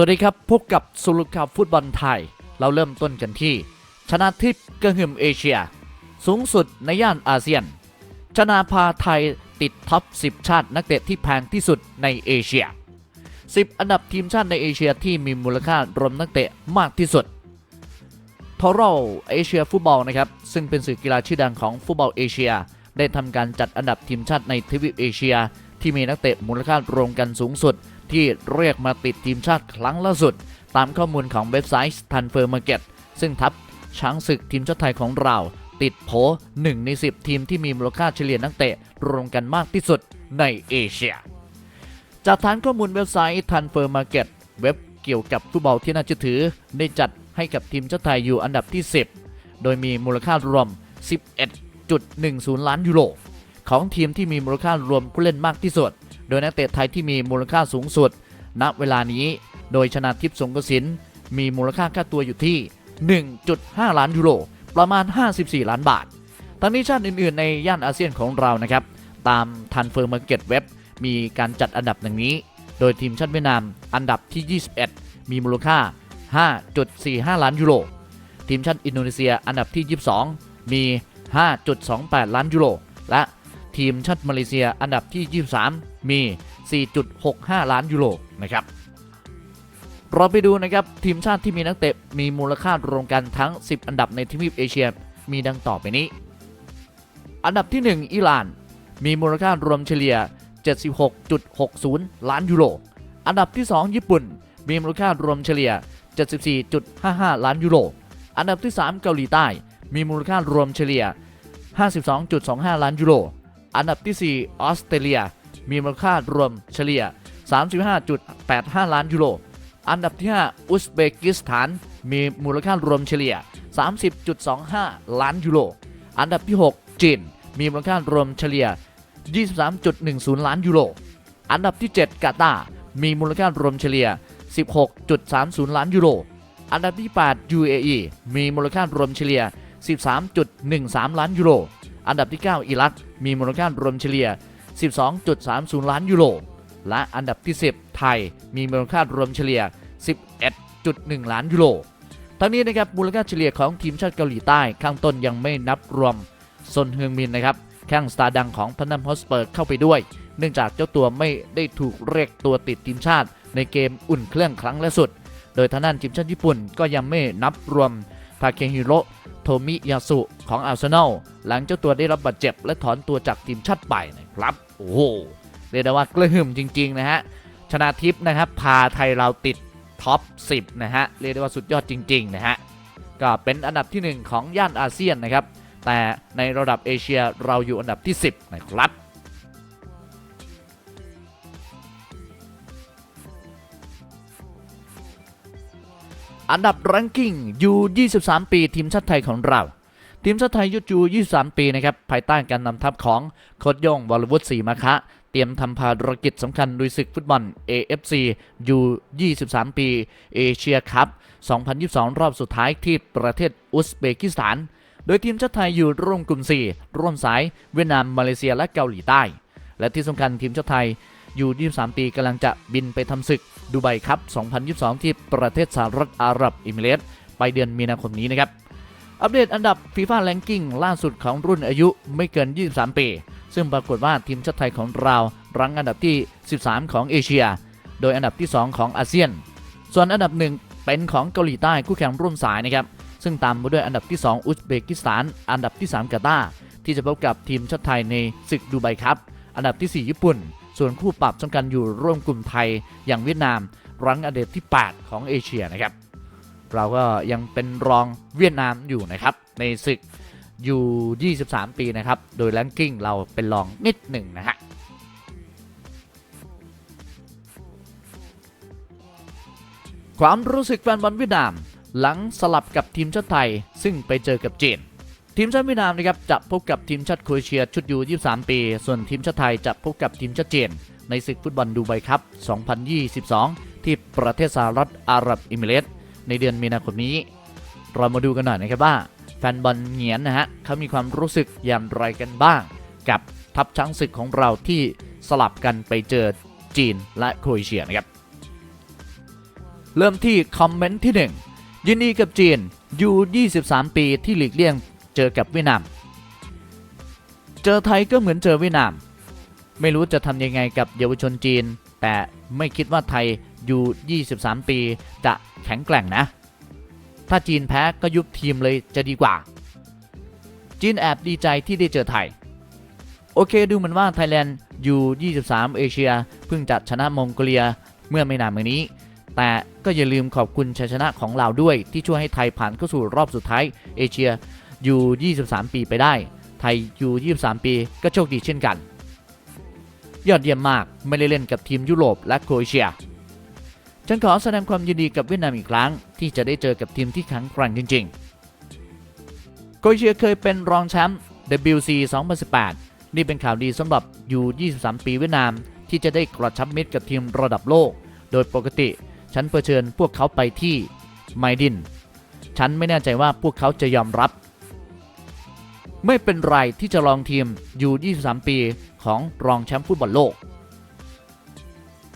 วัสดีครับ พบกับสุลุข่าวฟุตบอลไทย เราเริ่มต้นกันที่ ชนะทิพย์กระหึ่มเอเชีย สูงสุดในย่านอาเซียน ชนะพาไทยติดท็อป 10 ชาตินักเตะที่แพงที่สุดในเอเชีย 10 อันดับทีมชาติในเอเชียที่มีมูลค่ารวมนักเตะมากที่สุดทอร์เอเชียฟุตบอลนะครับ ซึ่งเป็นสื่อกีฬาชื่อดังของฟุตบอลเอเชีย ได้ทำการจัดอันดับทีมชาติในทวีปเอเชีย ที่มีนักเตะมูลค่ารวมกันสูงสุด ที่เรียกมาติดทีมชาติครั้งล่าสุด ตามข้อมูลของเว็บไซต์ Transfer Market ซึ่งทับช้างศึกทีมชาติไทยของเรา ติดโผ1ใน 10 ทีมที่มีมูลค่าเฉลี่ยนักเตะรวมกันมากที่สุดในเอเชีย จากฐานข้อมูลเว็บไซต์ Transfer Market เว็บเกี่ยวกับฟุตบอลที่น่าเชื่อถือ ได้จัดให้กับทีมชาติไทยอยู่อันดับที่ 10 โดยมีมูลค่ารวม 11.10 ล้านยูโรของทีมที่มีมูลค่ารวมผู้เล่นมากที่สุด โดยนักเตะไทยที่มีมูลค่าสูงสุด ณเวลานี้ โดยชนะทิพย์สงกสินมีมูลค่าค่าตัวอยู่ที่ 1.5 ล้านยูโรประมาณ 54 ล้านบาท ทั้งนี้ชาติอื่นๆ ในย่านอาเซียนของเรานะครับ ตามทันเฟอร์มาร์เก็ตเว็บมีการจัดอันดับดังนี้ โดยทีมชาติเวียดนามอันดับที่ 21 มีมูลค่า 5.45 ล้านยูโร ทีมชาติอินโดนีเซียอันดับที่ 22 มี 5.28 ล้านยูโร และทีมชาติมาเลเซียอันดับที่ 23 มี 4.65 ล้านยูโรนะครับเราไปดูนะครับทีมชาติที่มีนักเตะมีมูลค่ารวมกันทั้ง 10 อันดับในทวีปเอเชียมีดังต่อไปนี้ อันดับที่ 1 อิหร่าน มีมูลค่ารวมเฉลี่ย 76.60 ล้านยูโร อันดับที่ 2 ญี่ปุ่น มีมูลค่ารวมเฉลี่ย 74.55 ล้านยูโร อันดับที่ 3 เกาหลีใต้ มีมูลค่ารวมเฉลี่ย 52.25 ล้านยูโร อันดับที่ 4 ออสเตรเลีย มีมูลค่ารวมเฉลี่ย 35.85 ล้านยูโร อันดับที่ 5 อุซเบกิสถาน มีมูลค่ารวมเฉลี่ย 30.25 ล้านยูโร อันดับที่ 6 จีน มีมูลค่ารวมเฉลี่ย 23.10 ล้านยูโร อันดับที่ 7 กาตาร์ มีมูลค่ารวมเฉลี่ย 16.30 ล้านยูโร อันดับที่ 8 UAE มีมูลค่ารวมเฉลี่ย 13.13 ล้านยูโร อันดับที่ 9 อิรัก มีมูลค่ารวมเฉลี่ย 12.30 ล้านยูโร และอันดับที่ 10 ไทยมีมูลค่ารวมเฉลี่ย 11.1 ล้านยูโร ทั้งนี้นะครับมูลค่าเฉลี่ยของทีมชาติเกาหลีใต้ข้างต้นยังไม่นับรวมซนเฮืองมินนะครับแข้งสตาร์ดังของพันนัมฮอสเปอร์เข้าไปด้วย เนื่องจากเจ้าตัวไม่ได้ถูกเรียกตัวติดทีมชาติ ในเกมอุ่นเครื่องครั้งล่าสุด โดยทางด้านทีมชาติญี่ปุ่นก็ยังไม่นับรวมทาเคฮิโร โทมิยาสุของอาร์เซนอลหลังเจ้าตัวได้รับบาดเจ็บและถอนตัวจากทีมชาติไปนะครับ โอ้โหเรียกได้ว่ากระหึ่มจริง ๆ นะฮะ ชนะทิพย์นะครับ พาไทยเราติดท็อป 10 นะฮะ เรียกได้ว่าสุดยอดจริง ๆ นะฮะ ก็เป็นอันดับที่ 1 ของย่านอาเซียนนะครับ แต่ในระดับเอเชียเราอยู่อันดับที่ 10 นะครับ อันดับรังกิ้งยู23 ปี ทีมชาติไทยของเรา ทีมชาติไทยยุยู23 ปีนะครับภายใต้การนำทัพของโค้ชโย่งวรวุฒิศรีมะคะเตรียมทำภารกิจสำคัญลุยศึกฟุตบอล AFC U 23 ปีเอเชียคัพ 2022 รอบสุดท้ายที่ประเทศอุซเบกิสถาน โดยทีมชาติไทยอยู่ร่วมกลุ่ม 4 ร่วมสายเวียดนาม มาเลเซียและเกาหลีใต้ และที่สำคัญทีมชาติไทยอยู่ 23 ปีกำลังจะบินไปทำศึก ดูไบครับ 2022 ที่ประเทศสหรัฐอาหรับเอมิเรตส์ไปเดือนมีนาคมนี้นะครับ อัปเดตอันดับ FIFA Ranking ล่าสุดของรุ่นอายุไม่เกิน 23 ปี ซึ่งปรากฏว่าทีมชาติไทยของเรา รั้งอันดับที่ 13 ของเอเชีย โดยอันดับที่ 2 ของอาเซียน ส่วนอันดับ 1 เป็นของเกาหลีใต้คู่แข่งร่วมสายนะครับ ซึ่งตามมาด้วยอันดับที่ 2 อุซเบกิสถาน อันดับที่ 3 กาตาร์ที่จะพบกับทีมชาติไทยในศึกดูไบครับ อันดับที่ 4 ญี่ปุ่น ส่วนคู่ปรับสำคัญอยู่ร่วมกลุ่มไทยอย่างเวียดนาม รั้งอันดับที่ 8 ของเอเชียนะครับ เราก็ยังเป็นรองเวียดนามอยู่นะครับ ในศึกอยู่ 23 ปีนะครับ โดยแรงกิ้งเราเป็นรองนิดหนึ่งนะฮะความรู้สึกแฟนบอลเวียดนาม หลังสลับกับทีมชาติไทย ซึ่งไปเจอกับจีน ทีมชาติเวียดนามนะครับจะพบกับทีมชาติโครเอเชียชุดยู23 ปี ส่วนทีมชาติไทยจะพบกับทีมชาติจีนในศึกฟุตบอลดูไบครับ 2022 ที่ประเทศสหรัฐอาหรับเอมิเรตส์ในเดือนมีนาคมนี้ เรามาดูกันหน่อยนะครับว่า แฟนบอลเหงียนนะฮะเขามีความรู้สึกอย่างไรกันบ้าง กับทัพช้างศึกของเราที่สลับกันไปเจอจีนและโครเอเชียนะครับ เริ่มที่คอมเมนต์ที่ 1 ยินดีกับจีนยู23 ปีที่หลีกเลี่ยง เจอกับเวียดนาม เจอไทยก็เหมือนเจอเวียดนาม ไม่รู้จะทำยังไงกับเยาวชนจีน แต่ไม่คิดว่าไทยอยู่ 23 ปีจะแข็งแกร่งนะ ถ้าจีนแพ้ก็ยุบทีมเลยจะดีกว่า จีนแอบดีใจที่ได้เจอไทย โอเคดูเหมือนว่าไทยแลนด์อยู่ 23 เอเชียเพิ่งจะชนะมองโกเลียเมื่อไม่นานมานี้ แต่ก็อย่าลืมขอบคุณชัยชนะของเราด้วยที่ช่วยให้ไทยผ่านเข้าสู่รอบสุดท้ายเอเชีย ยู23 ปีไปได้ ไทยยู23 ปีก็โชคดีเช่นกัน ยอดเยี่ยมมากไม่ได้เล่นกับทีมยุโรปและโครเอเชีย ฉันขอแสดงความยินดีกับเวียดนามอีกครั้ง ที่จะได้เจอกับทีมที่แข็งแกร่งจริง ๆ โครเอเชียเคยเป็นรองแชมป์ WC 2018 นี่เป็นข่าวดีสำหรับยู23 ปีเวียดนาม ที่จะได้กระชับมิตรกับทีมระดับโลก โดยปกติฉันเผชิญพวกเขาไปที่ไมดิน ฉันไม่แน่ใจว่าพวกเขาจะยอมรับ ไม่เป็นไรที่จะลองทีมอยู่ 23 ปีของรองแชมป์ฟุตบอลโลก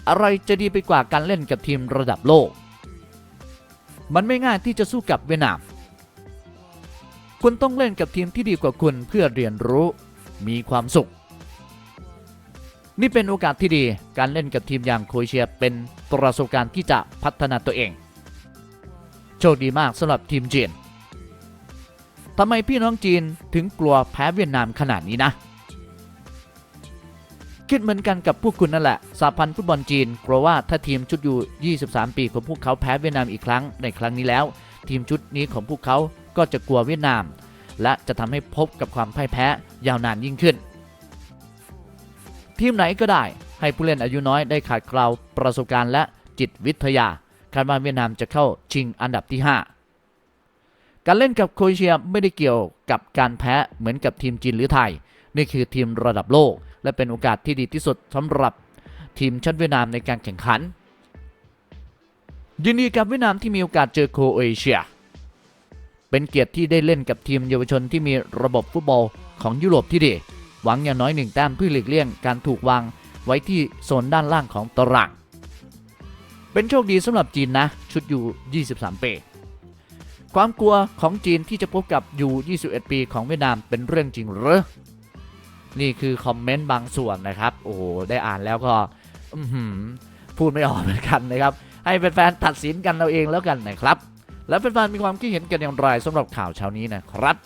อะไรจะดีไปกว่าการเล่นกับทีมระดับโลก มันไม่ง่ายที่จะสู้กับเวียดนาม คุณต้องเล่นกับทีมที่ดีกว่าคุณเพื่อเรียนรู้มีความสุข นี่เป็นโอกาสที่ดีการเล่นกับทีมอย่างโครเอเชียเป็นประสบการณ์ที่จะพัฒนาตัวเอง โชคดีมากสำหรับทีมจีน ทำไมพี่น้องจีนถึงกลัวแพ้เวียดนามขนาดนี้นะ คิดเหมือนกันกับพวกคุณนั่นแหละสาพันธ์ฟุตบอลจีนกลัวว่าถ้าทีมชุดอยู่ 23 ปีของพวกเขาแพ้เวียดนามอีกครั้งในครั้งนี้แล้ว ทีมชุดนี้ของพวกเขาก็จะกลัวเวียดนาม และจะทำให้พบกับความพ่ายแพ้ยาวนานยิ่งขึ้น ทีมไหนก็ได้ให้ผู้เล่นอายุน้อยได้ขาดเกลาประสบการณ์และจิตวิทยาคาดว่าเวียดนามจะเข้าชิงอันดับที่ 5 การเล่นกับโครเอเชียไม่ได้เกี่ยวกับการแพ้เหมือนกับทีมจีนหรือไทย นี่คือทีมระดับโลก และเป็นโอกาสที่ดีที่สุดสำหรับทีมชาติเวียดนามในการแข่งขัน ยินดีกับเวียดนามที่มีโอกาสเจอโครเอเชีย เป็นเกียรติที่ได้เล่นกับทีมเยาวชนที่มีระบบฟุตบอลของยุโรปที่ดี หวังอย่างน้อยหนึ่งแต้มเพื่อหลีกเลี่ยงการถูกวางไว้ที่โซนด้านล่างของตาราง เป็นโชคดีสำหรับจีนนะ ชุดอยู่ 23 ปี ความกลัวของจีนที่จะพบกับยู21 ปีของเวียดนามเป็นเรื่องจริงเหรอนี่คือคอมเมนต์บางส่วนนะครับ โอ้โห ได้อ่านแล้วก็พูดไม่ออกเหมือนกันนะครับ ให้แฟนๆตัดสินกันเอาเองแล้วกันนะครับ แล้วแฟนๆมีความคิดเห็นกันอย่างไรสำหรับข่าวเช้านี้นะครับ